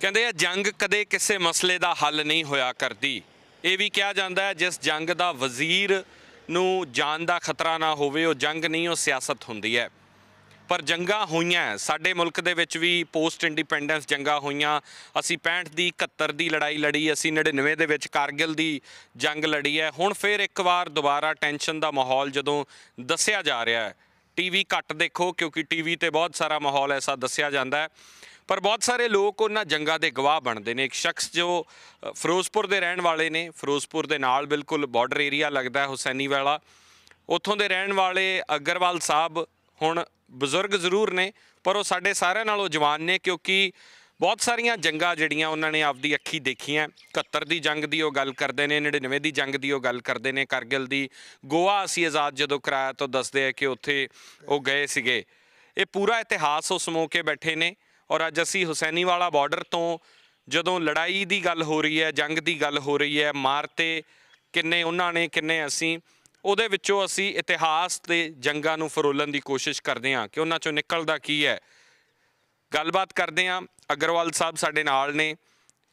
ਕਹਿੰਦੇ ਆ, ਜੰਗ ਕਦੇ ਕਿਸੇ ਮਸਲੇ ਦਾ ਹੱਲ ਨਹੀਂ ਹੋਇਆ ਕਰਦੀ। ਇਹ ਵੀ ਕਿਹਾ ਜਾਂਦਾ ਹੈ, ਜਿਸ ਜੰਗ ਦਾ ਵਜ਼ੀਰ ਨੂੰ ਜਾਨ ਦਾ ਖਤਰਾ ਨਾ ਹੋਵੇ, ਉਹ ਜੰਗ ਨਹੀਂ, ਉਹ ਸਿਆਸਤ ਹੁੰਦੀ ਹੈ। ਪਰ ਜੰਗਾਂ ਹੋਈਆਂ ਸਾਡੇ ਮੁਲਕ ਦੇ ਵਿੱਚ ਵੀ ਪੋਸਟ ਇੰਡੀਪੈਂਡੈਂਸ ਜੰਗਾਂ ਹੋਈਆਂ। ਅਸੀਂ 65 ਦੀ 71 ਦੀ ਲੜਾਈ ਲੜੀ, ਅਸੀਂ 99 ਦੇ ਵਿੱਚ ਕਾਰਗਿਲ ਦੀ ਜੰਗ ਲੜੀ ਹੈ। ਹੁਣ ਫਿਰ ਇੱਕ ਵਾਰ ਦੁਬਾਰਾ ਟੈਨਸ਼ਨ ਦਾ ਮਾਹੌਲ ਜਦੋਂ ਦੱਸਿਆ ਜਾ ਰਿਹਾ ਹੈ। ਟੀਵੀ ਘੱਟ ਦੇਖੋ, ਕਿਉਂਕਿ ਟੀਵੀ ਤੇ ਬਹੁਤ ਸਾਰਾ ਮਾਹੌਲ ਐਸਾ ਦੱਸਿਆ ਜਾਂਦਾ ਹੈ। ਪਰ ਬਹੁਤ ਸਾਰੇ ਲੋਕ ਉਹਨਾਂ ਜੰਗਾਂ ਦੇ ਗਵਾਹ ਬਣਦੇ ਨੇ। ਇੱਕ ਸ਼ਖਸ ਜੋ ਫਿਰੋਜ਼ਪੁਰ ਦੇ ਰਹਿਣ ਵਾਲੇ ਨੇ। ਫਿਰੋਜ਼ਪੁਰ ਦੇ ਨਾਲ ਬਿਲਕੁਲ ਬਾਰਡਰ ਏਰੀਆ ਲੱਗਦਾ ਹੈ ਹੁਸੈਨੀ ਵਾਲਾ ਉੱਥੋਂ ਦੇ ਰਹਿਣ ਵਾਲੇ ਅਗਰਵਾਲ ਸਾਹਿਬ ਹੁਣ ਬਜ਼ੁਰਗ ਜ਼ਰੂਰ ਨੇ, ਪਰ ਉਹ ਸਾਡੇ ਸਾਰਿਆਂ ਨਾਲੋਂ ਜਵਾਨ ਨੇ ਕਿਉਂਕਿ ਬਹੁਤ ਸਾਰੀਆਂ ਜੰਗਾਂ ਜਿਹੜੀਆਂ ਉਹਨਾਂ ਨੇ ਆਪਦੀ ਅੱਖੀ ਦੇਖੀਆਂ। 71 ਦੀ ਜੰਗ ਦੀ ਉਹ ਗੱਲ ਕਰਦੇ ਨੇ 99 ਦੀ ਜੰਗ ਦੀ ਉਹ ਗੱਲ ਕਰਦੇ ਨੇ। ਕਾਰਗਿਲ ਦੀ ਗੋਆ ਅਸੀਂ ਆਜ਼ਾਦ ਜਦੋਂ ਕਰਾਇਆ ਤਾਂ ਦੱਸਦੇ ਆ ਕਿ ਉੱਥੇ ਉਹ ਗਏ ਸੀਗੇ। ਇਹ ਪੂਰਾ ਇਤਿਹਾਸ ਉਹ ਸਮੋ ਕੇ ਬੈਠੇ ਨੇ। ਔਰ ਅੱਜ ਅਸੀਂ ਹੁਸੈਨੀ ਵਾਲਾ ਬਾਰਡਰ ਤੋਂ ਜਦੋਂ ਲੜਾਈ ਦੀ ਗੱਲ ਹੋ ਰਹੀ ਹੈ ਜੰਗ ਦੀ ਗੱਲ ਹੋ ਰਹੀ ਹੈ ਮਾਰਤੇ ਕਿੰਨੇ ਉਹਨਾਂ ਨੇ ਕਿੰਨੇ ਅਸੀਂ ਉਹਦੇ ਵਿੱਚੋਂ ਅਸੀਂ ਇਤਿਹਾਸ ਦੇ ਜੰਗਾਂ ਨੂੰ ਫਰੋਲਣ ਦੀ ਕੋਸ਼ਿਸ਼ ਕਰਦੇ ਹਾਂ ਕਿ ਉਹਨਾਂ ਚੋਂ ਨਿਕਲਦਾ ਕੀ ਹੈ। ਗੱਲਬਾਤ ਕਰਦੇ ਹਾਂ ਅਗਰਵਾਲ ਸਾਹਿਬ ਸਾਡੇ ਨਾਲ ਨੇ।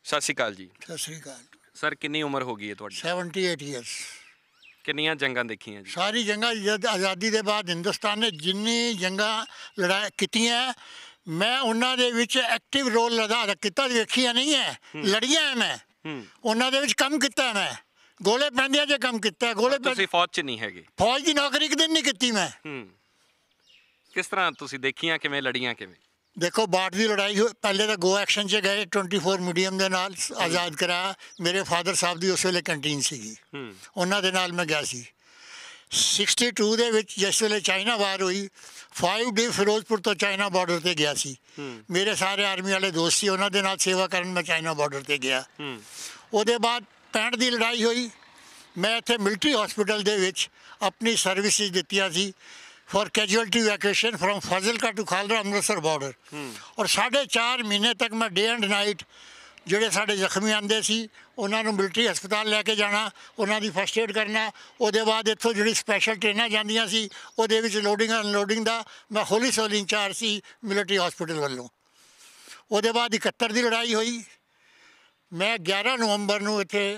ਸਤਿ ਸ਼੍ਰੀ ਅਕਾਲ ਜੀ। ਸਤਿ ਸ੍ਰੀ ਅਕਾਲ। ਸਰ ਕਿੰਨੀ ਉਮਰ ਹੋ ਗਈ ਹੈ ਤੁਹਾਡੀ? 78 ਇਅਰਸ ਕਿੰਨੀਆਂ ਜੰਗਾਂ ਦੇਖੀਆਂ ਜੀ? ਸਾਰੀ ਜੰਗਾਂ ਜਦ ਆਜ਼ਾਦੀ ਦੇ ਬਾਅਦ ਹਿੰਦੁਸਤਾਨ ਨੇ ਜਿੰਨੀ ਜੰਗਾਂ ਲੜਾਈ ਕੀਤੀਆਂ ਮੈਂ ਉਹਨਾਂ ਦੇ ਵਿੱਚ ਐਕਟਿਵ ਰੋਲ ਅਦਾ ਕੀਤਾ ਵੇਖੀਆਂ ਨਹੀਂ ਹੈ। ਲੜੀਆਂ ਮੈਂ। ਉਹਨਾਂ ਦੇ ਵਿੱਚ ਕੰਮ ਕੀਤਾ ਮੈਂ। ਗੋਲੇ ਪੈਂਦਿਆਂ 'ਚ ਕੰਮ ਕੀਤਾ ਗੋਲੇ ਤੁਸੀਂ ਫੌਜ 'ਚ ਨਹੀਂ ਹੈਗੇ। ਫੌਜ ਦੀ ਨੌਕਰੀ ਇੱਕ ਦਿਨ ਨਹੀਂ ਕੀਤੀ ਮੈਂ। ਕਿਸ ਤਰ੍ਹਾਂ ਤੁਸੀਂ ਦੇਖੀਆਂ ਕਿਵੇਂ ਲੜੀਆਂ ਕਿਵੇਂ? ਦੇਖੋ ਬਾਟ ਦੀ ਲੜਾਈ ਪਹਿਲੇ ਤਾਂ ਗੋ ਐਕਸ਼ਨ 'ਚ ਗਏ 24 ਮੀਡੀਅਮ ਦੇ ਨਾਲ ਆਜ਼ਾਦ ਕਰਾਇਆ। ਮੇਰੇ ਫਾਦਰ ਸਾਹਿਬ ਦੀ ਉਸ ਵੇਲੇ ਕੰਟੀਨ ਸੀਗੀ। ਉਹਨਾਂ ਦੇ ਨਾਲ ਮੈਂ ਗਿਆ ਸੀ। 62 ਦੇ ਵਿੱਚ ਜਿਸ ਵੇਲੇ ਚਾਈਨਾ ਵਾਰ ਹੋਈ 5 ਡੇ ਫਿਰੋਜ਼ਪੁਰ ਤੋਂ ਚਾਈਨਾ ਬਾਰਡਰ ਤੇ ਗਿਆ ਸੀ। ਮੇਰੇ ਸਾਰੇ ਆਰਮੀ ਵਾਲੇ ਦੋਸਤ ਸੀ ਉਹਨਾਂ ਦੇ ਨਾਲ ਸੇਵਾ ਕਰਨ ਮੈਂ ਚਾਈਨਾ ਬਾਰਡਰ ਤੇ ਗਿਆ। ਉਹਦੇ ਬਾਅਦ 65 ਦੀ ਲੜਾਈ ਹੋਈ। ਮੈਂ ਇੱਥੇ ਮਿਲਟਰੀ ਹਸਪੀਟਲ ਦੇ ਵਿੱਚ ਆਪਣੀ ਸਰਵਿਸਿਜ਼ ਦਿੱਤੀਆਂ ਸੀ for casualty vacation from Fazilka to Khalra Amritsar border ਔਰ ਸਾਢੇ 4 ਮਹੀਨੇ ਤੱਕ ਮੈਂ ਡੇ ਐਂਡ ਨਾਈਟ ਜਿਹੜੇ ਸਾਡੇ ਜ਼ਖਮੀ ਆਂਦੇ ਸੀ ਉਹਨਾਂ ਨੂੰ ਮਿਲਟਰੀ ਹਸਪਤਾਲ ਲੈ ਕੇ ਜਾਣਾ ਉਹਨਾਂ ਦੀ ਫਸਟ ਏਡ ਕਰਨਾ ਉਹਦੇ ਬਾਅਦ ਇੱਥੋਂ ਜਿਹੜੀ ਸਪੈਸ਼ਲ ਟ੍ਰੇਨਾਂ ਜਾਂਦੀਆਂ ਸੀ ਉਹਦੇ ਵਿੱਚ ਲੋਡਿੰਗ ਅਨਲੋਡਿੰਗ ਦਾ ਮੈਂ ਹੋਲੀ ਸੋਲ ਇੰਚਾਰਜ ਸੀ ਮਿਲਟਰੀ ਹਸਪੀਟਲ ਵੱਲੋਂ। ਉਹਦੇ ਬਾਅਦ 71 ਦੀ ਲੜਾਈ ਹੋਈ। ਮੈਂ 11 ਨਵੰਬਰ ਨੂੰ ਇੱਥੇ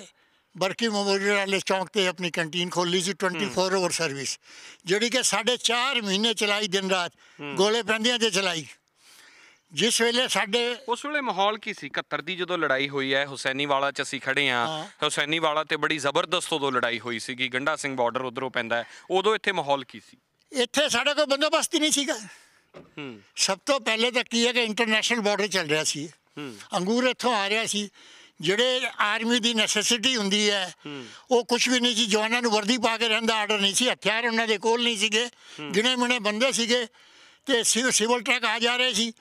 ਬਰਕੀ ਮੈਮੋਰੀਅਲ ਵਾਲੇ ਚੌਂਕ ਤੇ ਆਪਣੀ ਕੰਟੀਨ ਖੋਲੀ ਸੀ 24 ਆਵਰ ਸਰਵਿਸ ਜਿਹੜੀ ਕਿ ਸਾਢੇ 4 ਮਹੀਨੇ ਚਲਾਈ ਦਿਨ ਰਾਤ ਗੋਲੇ ਪੈਂਦਿਆਂ ਤੇ ਚਲਾਈ। ਜਿਸ ਵੇਲੇ ਸਾਡੇ ਉਸ ਵੇਲੇ ਮਾਹੌਲ ਕੀ ਸੀ? 71 ਦੀ ਜਦੋਂ ਲੜਾਈ ਹੋਈ ਹੈ ਹੁਸੈਨੀ ਵਾਲਾ 'ਚ ਅਸੀਂ ਖੜੇ ਆ ਹਾਂ। ਹੁਸੈਨੀ ਵਾਲਾ ਤੇ ਬੜੀ ਜ਼ਬਰਦਸਤ ਉਦੋਂ ਲੜਾਈ ਹੋਈ ਸੀਗੀ। ਗੰਡਾ ਸਿੰਘ ਬਾਰਡਰ ਉਧਰੋਂ ਪੈਂਦਾ ਉਦੋਂ ਇੱਥੇ ਮਾਹੌਲ ਕੀ ਸੀ? ਇੱਥੇ ਸਾਡਾ ਕੋਈ ਬੰਦੋਬਸਤ ਹੀ ਨਹੀਂ ਸੀਗਾ। ਹੂੰ। ਸਭ ਤੋਂ ਪਹਿਲੇ ਤਾਂ ਕੀ ਹੈ ਕਿ ਇੰਟਰਨੈਸ਼ਨਲ ਬਾਰਡਰ ਚੱਲ ਰਿਹਾ ਸੀ। ਹੂੰ। ਅੰਗੂਰ ਇੱਥੋਂ ਆ ਰਿਹਾ ਸੀ। ਜਿਹੜੇ ਆਰਮੀ ਦੀ ਨੈਸੈਸਿਟੀ ਹੁੰਦੀ ਹੈ ਉਹ ਕੁਝ ਵੀ ਨਹੀਂ ਸੀ। ਜਵਾਨਾਂ ਨੂੰ ਵਰਦੀ ਪਾ ਕੇ ਰਹਿਣ ਦਾ ਆਰਡਰ ਨਹੀਂ ਸੀ। ਹਥਿਆਰ ਉਹਨਾਂ ਦੇ ਕੋਲ ਨਹੀਂ ਸੀਗੇ। ਗਿਣੇ ਮਿਣੇ ਬੰਦੇ ਸੀਗੇ। ਤੇ ਸਿਵ- ਸਿਵਲ ਟਰੱਕ ਆ ਜਾ ਰਹੇ ਸੀ।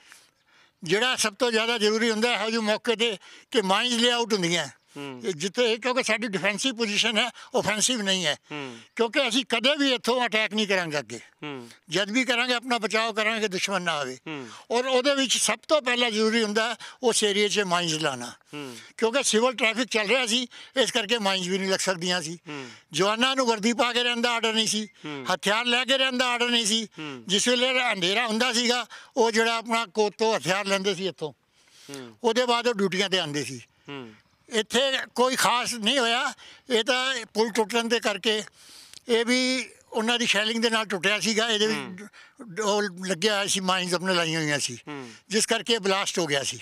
ਜਿਹੜਾ ਸਭ ਤੋਂ ਜ਼ਿਆਦਾ ਜ਼ਰੂਰੀ ਹੁੰਦਾ ਹੈ ਜਿਹੇ ਮੌਕੇ ਤੇ ਕਿ ਮਾਈਨਸ ਲੇਆਊਟ ਹੁੰਦੀਆਂ। ਇਹ ਜਿੱਥੇ ਕਿਉਂਕਿ ਸਾਡੀ ਡਿਫੈਂਸਿਵ ਪੋਜੀਸ਼ਨ ਹੈ ਆਫੈਂਸਿਵ ਨਹੀਂ ਹੈ। ਕਿਉਂਕਿ ਅਸੀਂ ਕਦੇ ਵੀ ਇੱਥੋਂ ਅਟੈਕ ਨਹੀਂ ਕਰਾਂਗੇ ਅੱਗੇ। ਜਦ ਵੀ ਕਰਾਂਗੇ ਆਪਣਾ ਬਚਾਓ ਕਰਾਂਗੇ ਦੁਸ਼ਮਣ ਨਾ ਆਵੇ। ਔਰ ਉਹਦੇ ਵਿੱਚ ਸਭ ਤੋਂ ਪਹਿਲਾਂ ਜ਼ਰੂਰੀ ਹੁੰਦਾ ਉਸ ਏਰੀਏ 'ਚ ਮਾਈਨਸ ਲਾਣਾ ਕਿਉਂਕਿ ਸਿਵਲ ਟ੍ਰੈਫਿਕ ਚੱਲ ਰਿਹਾ ਸੀ ਇਸ ਕਰਕੇ ਮਾਈਨਸ ਵੀ ਨਹੀਂ ਲੱਗ ਸਕਦੀਆਂ ਸੀ। ਜਵਾਨਾਂ ਨੂੰ ਵਰਦੀ ਪਾ ਕੇ ਰਹਿਣ ਦਾ ਆਰਡਰ ਨਹੀਂ ਸੀ। ਹਥਿਆਰ ਲੈ ਕੇ ਰਹਿਣ ਦਾ ਆਰਡਰ ਨਹੀਂ ਸੀ। ਜਿਸ ਵੇਲੇ ਅੰਧੇਰਾ ਹੁੰਦਾ ਸੀਗਾ ਉਹ ਜਿਹੜਾ ਆਪਣਾ ਕੋਟ ਤੋਂ ਹਥਿਆਰ ਲੈਂਦੇ ਸੀ ਇੱਥੋਂ। ਉਹਦੇ ਬਾਅਦ ਉਹ ਡਿਊਟੀਆਂ ਤੇ ਆਉਂਦੇ ਸੀ। ਇੱਥੇ ਕੋਈ ਖਾਸ ਨਹੀਂ ਹੋਇਆ। ਇਹ ਤਾਂ ਪੁਲ ਟੁੱਟਣ ਦੇ ਕਰਕੇ ਇਹ ਵੀ ਉਹਨਾਂ ਦੀ ਸ਼ੈਲਿੰਗ ਦੇ ਨਾਲ ਟੁੱਟਿਆ ਸੀਗਾ। ਇਹਦੇ ਵਿੱਚ ਉਹ ਲੱਗਿਆ ਹੋਇਆ ਸੀ ਮਾਈਨਸ ਆਪਣੇ ਲਾਈਆਂ ਹੋਈਆਂ ਸੀ। ਜਿਸ ਕਰਕੇ ਬਲਾਸਟ ਹੋ ਗਿਆ ਸੀ।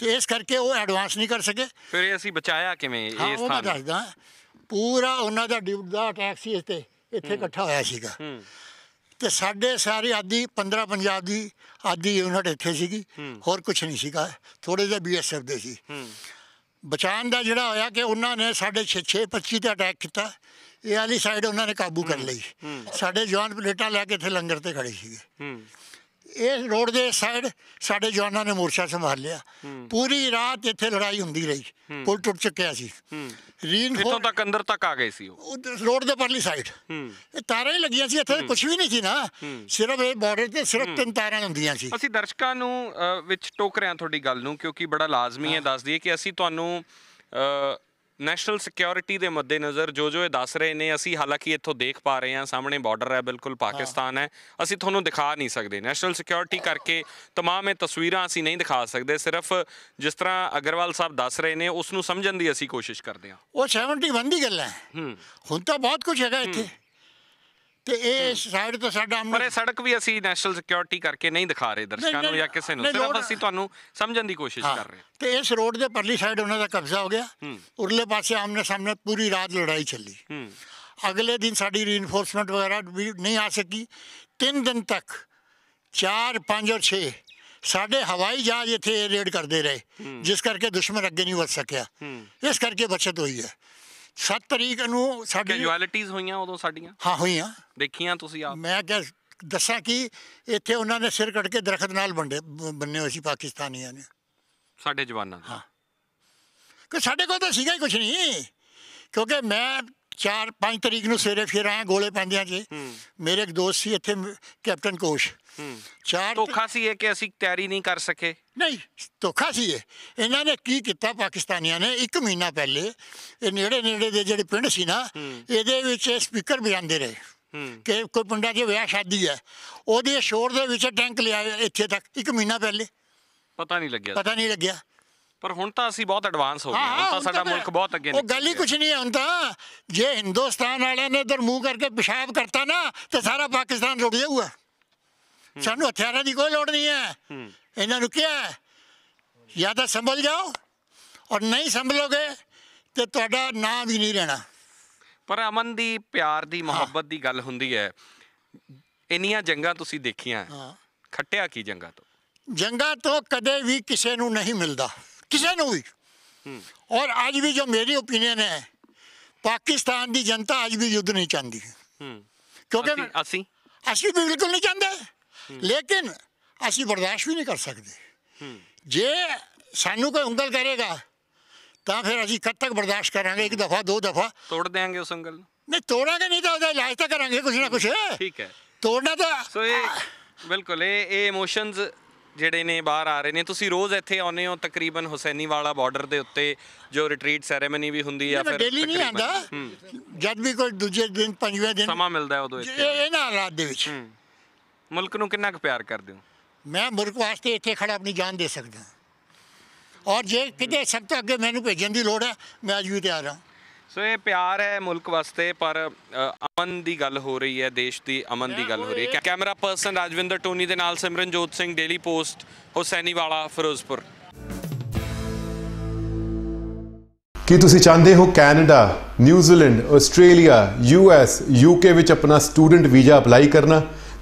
ਤੇ ਇਸ ਕਰਕੇ ਉਹ ਐਡਵਾਂਸ ਨਹੀਂ ਕਰ ਸਕੇ। ਫਿਰ ਇਹ ਅਸੀਂ ਬਚਾਇਆ ਕਿਵੇਂ ਇਹ ਉਹ ਮੈਂ ਸਥਾਨ? ਦੱਸਦਾ। ਪੂਰਾ ਉਹਨਾਂ ਦਾ ਡਿਊਟ ਦਾ ਅਟੈਕ ਸੀ ਇੱਥੇ ਇੱਥੇ ਇਕੱਠਾ ਹੋਇਆ ਸੀਗਾ। ਤੇ ਸਾਡੇ ਸਾਰੀ ਆਦੀ 15 ਪੰਜਾਬ ਦੀ ਆਦੀ ਯੂਨਿਟ ਇੱਥੇ ਸੀਗੀ। ਹੋਰ ਕੁਝ ਨਹੀਂ ਸੀਗਾ। ਥੋੜੇ ਜਿਹਾ ਬੀਐਸਐਫ ਦੇ ਸੀ। ਬਚਾਉਣ ਦਾ ਜਿਹੜਾ ਹੋਇਆ ਕਿ ਉਹਨਾਂ ਨੇ ਸਾਡੇ 6 25 ਤੇ ਅਟੈਕ ਕੀਤਾ। ਇਹ ਵਾਲੀ ਸਾਈਡ ਉਹਨਾਂ ਨੇ ਕਾਬੂ ਕਰ ਲਈ। ਸਾਡੇ ਜਵਾਨ ਪਲੇਟਾਂ ਲੈ ਕੇ ਇੱਥੇ ਲੰਗਰ ਤੇ ਖੜੇ ਸੀਗੇ। ਇਹ ਰੋਡ ਦੇ ਸਾਈਡ ਸਾਡੇ ਜਵਾਨਾਂ ਨੇ ਮੋਰਚਾ ਸੰਭਾਲ ਲਿਆ। ਪੂਰੀ ਰਾਤ ਇੱਥੇ ਲੜਾਈ ਹੁੰਦੀ ਰਹੀ। ਪੁਲ ਟੁੱਟ ਚੁੱਕਿਆ ਸੀ। ਰੀਨ ਇੱਥੋਂ ਤੱਕ ਅੰਦਰ ਤੱਕ ਆ ਗਏ ਸੀ ਉਹ। ਰੋਡ ਦੇ ਪਰਲੀ ਸਾਈਡ। ਇਹ ਤਾਰਾਂ ਹੀ ਲੱਗੀਆਂ ਸੀ ਇੱਥੇ ਕੁਝ ਵੀ ਨਹੀਂ ਸੀ ਨਾ। ਸਿਰਫ ਇਹ ਬਾਰਡਰ ਤੇ ਸਿਰਫ ਤਿੰਨ ਤਾਰਾਂ ਹੁੰਦੀਆਂ ਸੀ। ਅਸੀਂ ਦਰਸ਼ਕਾਂ ਨੂੰ ਵਿੱਚ ਟੋਕ ਰਹੇ ਹਾਂ ਤੁਹਾਡੀ ਗੱਲ ਨੂੰ ਕਿਉਂਕਿ ਬੜਾ ਲਾਜ਼ਮੀ ਹੈ ਦੱਸ ਦਈਏ ਕਿ ਅਸੀਂ ਤੁਹਾਨੂੰ ਨੈਸ਼ਨਲ ਸਿਕਿਉਰਿਟੀ ਦੇ ਮੱਦੇਨਜ਼ਰ ਜੋ ਜੋ ਇਹ ਦੱਸ ਰਹੇ ਨੇ ਅਸੀਂ ਹਾਲਾਂਕਿ ਇੱਥੋਂ ਦੇਖ ਪਾ ਰਹੇ ਹਾਂ ਸਾਹਮਣੇ ਬਾਰਡਰ ਹੈ ਬਿਲਕੁਲ ਪਾਕਿਸਤਾਨ ਹੈ। ਅਸੀਂ ਤੁਹਾਨੂੰ ਦਿਖਾ ਨਹੀਂ ਸਕਦੇ। ਨੈਸ਼ਨਲ ਸਿਕਿਉਰਿਟੀ ਕਰਕੇ ਤਮਾਮ ਇਹ ਤਸਵੀਰਾਂ ਅਸੀਂ ਨਹੀਂ ਦਿਖਾ ਸਕਦੇ। ਸਿਰਫ ਜਿਸ ਤਰ੍ਹਾਂ ਅਗਰਵਾਲ ਸਾਹਿਬ ਦੱਸ ਰਹੇ ਨੇ ਉਸ ਨੂੰ ਸਮਝਣ ਦੀ ਅਸੀਂ ਕੋਸ਼ਿਸ਼ ਕਰਦੇ ਹਾਂ। ਉਹ 71 ਦੀ ਗੱਲਾਂ ਹੈ। ਹੂੰ। ਹੁਣ ਤਾਂ ਬਹੁਤ ਕੁਝ ਹੈਗਾ ਇੱਥੇ। ਤੇ ਇਹ ਸਾਈਡ ਤੋਂ ਸਾਡਾ ਪਰ ਅਮਨ ਇਹ ਸੜਕ ਵੀ ਅਸੀਂ ਨੈਸ਼ਨਲ ਸਿਕਿਉਰਿਟੀ ਕਰਕੇ ਨਹੀਂ ਦਿਖਾ ਰਹੇ ਦਰਸ਼ਕਾਂ ਨੂੰ ਜਾਂ ਕਿਸੇ ਨੂੰ। ਸਿਰਫ ਅਸੀਂ ਤੁਹਾਨੂੰ ਸਮਝਣ ਦੀ ਕੋਸ਼ਿਸ਼ ਕਰ ਰਹੇ ਹਾਂ। ਤੇ ਇਸ ਰੋਡ ਦੇ ਪਰਲੀ ਸਾਈਡ ਉਹਨਾਂ ਦਾ ਕਬਜ਼ਾ ਹੋ ਗਿਆ। ਉਰਲੇ ਪਾਸੇ ਆਮਨੇ ਸਾਹਮਣੇ ਪੂਰੀ ਰਾਤ ਲੜਾਈ ਚੱਲੀ। ਅਗਲੇ ਦਿਨ ਸਾਡੀ ਰੀਇਨਫੋਰਸਮੈਂਟ ਵਗੈਰਾ ਵੀ ਨਹੀਂ ਆ ਸਕੀ। ਤਿੰਨ ਦਿਨ ਤੱਕ 4 5 ਔਰ 6 ਸਾਡੇ ਹਵਾਈ ਜਹਾਜ਼ ਇੱਥੇ ਰੇਡ ਕਰਦੇ ਰਹੇ ਜਿਸ ਕਰਕੇ ਦੁਸ਼ਮਣ ਅੱਗੇ ਨਹੀਂ ਵੱਧ ਸਕਿਆ। ਇਸ ਕਰਕੇ ਬਚਤ ਹੋਈ ਹੈ। 7 ਤਰੀਕ ਨੂੰ ਸਾਡੀ ਕੈਜੁਅਲਿਟੀਆਂ ਹੋਈਆਂ ਉਦੋਂ ਸਾਡੀਆਂ? ਹਾਂ ਹੋਈਆਂ। ਦੇਖੀਆਂ ਤੁਸੀਂ ਆਪ? ਮੈਂ ਕਿਹਾ ਦੱਸਾਂ ਕਿ ਇੱਥੇ ਉਹਨਾਂ ਨੇ ਸਿਰ ਕੱਟ ਕੇ ਦਰਖਤ ਨਾਲ ਬੰਡੇ ਬੰਨੇ ਹੋਏ ਸੀ ਪਾਕਿਸਤਾਨੀਆਂ ਨੇ। ਸਾਡੇ ਜਵਾਨਾਂ ਦੇ। ਕਿ ਸਾਡੇ ਕੋਲ ਤਾਂ ਸੀਗਾ ਹੀ ਕੁਝ ਨਹੀਂ। ਕਿਉਂਕਿ ਮੈਂ 4 5 ਤਰੀਕ ਨੂੰ ਸਵੇਰੇ ਫਿਰ ਆਇਆ ਗੋਲੇ ਪੈਂਦਿਆਂ 'ਚ ਮੇਰੇ ਇੱਕ ਦੋਸਤ ਸੀ ਇੱਥੇ ਕੈਪਟਨ ਕੋਸ਼। ਚਾਰ ਧੋਖਾ ਸੀ ਇਹ ਕਿ ਅਸੀਂ ਤਿਆਰੀ ਨਹੀਂ ਕਰ ਸਕੇ? ਨਹੀਂ ਧੋਖਾ ਸੀ ਇਹ। ਇਹਨਾਂ ਨੇ ਕੀ ਕੀਤਾ ਪਾਕਿਸਤਾਨੀਆਂ ਨੇ ਇੱਕ ਮਹੀਨਾ ਪਹਿਲੇ ਇਹ ਨੇੜੇ ਨੇੜੇ ਦੇ ਜਿਹੜੇ ਪਿੰਡ ਸੀ ਨਾ ਇਹਦੇ ਵਿੱਚ ਸਪੀਕਰ ਵਜਾਉਂਦੇ ਰਹੇ। ਕਿ ਕੋਈ ਪਿੰਡਾਂ 'ਚ ਵਿਆਹ ਸ਼ਾਦੀ ਹੈ ਉਹਦੇ ਸ਼ੋਰ ਦੇ ਵਿੱਚ ਟੈਂਕ ਲਿਆਏ ਇੱਥੇ ਤੱਕ ਇੱਕ ਮਹੀਨਾ ਪਹਿਲੇ। ਪਤਾ ਨਹੀਂ ਲੱਗਿਆ। ਪਤਾ ਨਹੀਂ ਲੱਗਿਆ। ਪਰ ਹੁਣ ਤਾਂ ਅਸੀਂ ਬਹੁਤ ਐਡਵਾਂਸ ਹੋ ਗਏ ਹਾਂ ਤਾਂ ਸਾਡਾ ਮੁਲਕ ਬਹੁਤ ਅੱਗੇ ਉਹ ਗੱਲ ਹੀ। ਕੁਛ ਨਹੀਂ ਹੈ ਹੁਣ ਤਾਂ ਜੇ ਹਿੰਦੁਸਤਾਨ ਵਾਲਿਆਂ ਨੇ ਇਧਰ ਮੂੰਹ ਕਰਕੇ ਪਿਸ਼ਾਬ ਕਰਤਾ ਨਾ ਤੇ ਸਾਰਾ ਪਾਕਿਸਤਾਨ ਰੁਕ ਜਾਊਗਾ। ਸਾਨੂੰ ਹਥਿਆਰਾਂ ਦੀ ਕੋਈ ਲੋੜ ਨਹੀਂ ਹੈ। ਇਹਨਾਂ ਨੂੰ ਕਿਹਾ ਜਾਂ ਤਾਂ ਸੰਭਲ ਜਾਓ ਔਰ ਨਹੀਂ ਸੰਭਲੋਗੇ ਤੇ ਤੁਹਾਡਾ ਨਾਂ ਵੀ ਨਹੀਂ ਰਹਿਣਾ। ਪਰ ਅਮਨ ਦੀ ਪਿਆਰ ਦੀ ਮੁਹੱਬਤ ਦੀ ਗੱਲ ਹੁੰਦੀ ਹੈ ਇੰਨੀਆਂ ਜੰਗਾਂ ਤੁਸੀਂ ਦੇਖੀਆਂ ਖੱਟਿਆ ਕੀ ਜੰਗਾਂ ਤੋਂ? ਜੰਗਾਂ ਤੋਂ ਕਦੇ ਵੀ ਕਿਸੇ ਨੂੰ ਨਹੀਂ ਮਿਲਦਾ। ਕਿਸੇ ਨੂੰ ਵੀ। ਹੂੰ। ਔਰ ਅੱਜ ਵੀ ਜੋ ਮੇਰੀ ਓਪੀਨੀਅਨ ਹੈ ਪਾਕਿਸਤਾਨ ਦੀ ਜਨਤਾ ਅੱਜ ਵੀ ਯੁੱਧ ਨਹੀਂ ਚਾਹੁੰਦੀ। ਹੂੰ। ਕਿਉਂਕਿ ਅਸੀਂ- ਅਸੀਂ? ਵੀ ਬਿਲਕੁਲ ਨਹੀਂ ਚਾਹੁੰਦੇ। ਲੇਕਿਨ ਅਸੀਂ ਬਰਦਾਸ਼ਤ ਵੀ ਨਹੀਂ ਕਰ ਸਕਦੇ। ਜੇ ਸਾਨੂੰ ਕੋਈ ਉਂਗਲ ਕਰੇਗਾ ਤਾਂ ਫਿਰ ਅਸੀਂ ਕਦ ਤੱਕ ਬਰਦਾਸ਼ਤ ਕਰਾਂਗੇ? ਇੱਕ ਦਫਾ ਦੋ ਦਫਾ। ਤੋੜ ਦੇਾਂਗੇ ਉਸ ਅੰਗਲ ਨੂੰ। ਨਹੀਂ ਤੋੜਾਂਗੇ ਨਹੀਂ ਤਾਂ ਉਹਦਾ ਇਲਾਜ ਤਾਂ ਕਰਾਂਗੇ ਕੁਛ ਨਾ ਕੁਛ। ਠੀਕ ਹੈ। ਤੋੜਨਾ ਤਾਂ ਸੋ ਇਹ ਬਿਲਕੁਲ ਇਹ ਇਹ ਇਮੋਸ਼ਨਸ ਜਿਹੜੇ ਨੇ ਬਾਹਰ ਆ ਰਹੇ ਨੇ। ਤੁਸੀਂ ਰੋਜ਼ ਇੱਥੇ ਆਉਂਦੇ ਹੋ ਤਕਰੀਬਨ ਹੁਸੈਨੀ ਵਾਲਾ ਬਾਰਡਰ ਦੇ ਉੱਤੇ ਜੋ ਰਿਟਰੀਟ ਸੈਰੇਮਨੀ ਵੀ ਹੁੰਦੀ ਮੈਂ ਫਿਰ ਡੇਲੀ ਨਹੀਂ ਆਂਦਾ ਜਦ ਵੀ ਕੋਈ ਦੂਜੇ ਦਿਨ ਪੰਜਵੇਂ ਦਿਨ ਸਮਾਂ ਮਿਲਦਾ ਉਦੋਂ ਇਹ ਇੱਥੇ ਇਹਨਾਂ ਹਾਲਾਤ ਦੇ ਵਿੱਚ। ਮੁਲਕ ਨੂੰ ਕਿੰਨਾ ਕੁ ਪਿਆਰ ਕਰਦੇ ਹੋ? ਮੈਂ ਮੁਲਕ ਵਾਸਤੇ ਇੱਥੇ ਖੜਾ ਆਪਣੀ ਜਾਨ ਦੇ ਸਕਦਾ। ਔਰ ਜੇ ਕਿਤੇ ਸਭ ਤੋਂ ਅੱਗੇ ਮੈਨੂੰ ਭੇਜਣ ਦੀ ਲੋੜ ਹੈ ਮੈਂ ਅੱਜ ਵੀ ਤਿਆਰ ਹਾਂ। ਸੋ ਇਹ ਪਿਆਰ ਹੈ ਮੁਲਕ ਵਾਸਤੇ ਪਰ ਅਮਨ ਦੀ ਗੱਲ ਹੋ ਰਹੀ ਹੈ ਦੇਸ਼ ਦੀ ਅਮਨ ਦੀ ਗੱਲ ਹੋ ਰਹੀ ਹੈ। ਕੈਮਰਾ ਪਰਸਨ ਰਾਜਵਿੰਦਰ ਟੋਨੀ ਦੇ ਨਾਲ Simranjot Singh daily post Hussainiwala Firozpur. ਕੀ ਤੁਸੀਂ ਚਾਹੁੰਦੇ ਹੋ Canada New Zealand Australia US UK ਵਿੱਚ ਆਪਣਾ ਸਟੂਡੈਂਟ ਵੀਜ਼ਾ ਅਪਲਾਈ ਕਰਨਾ?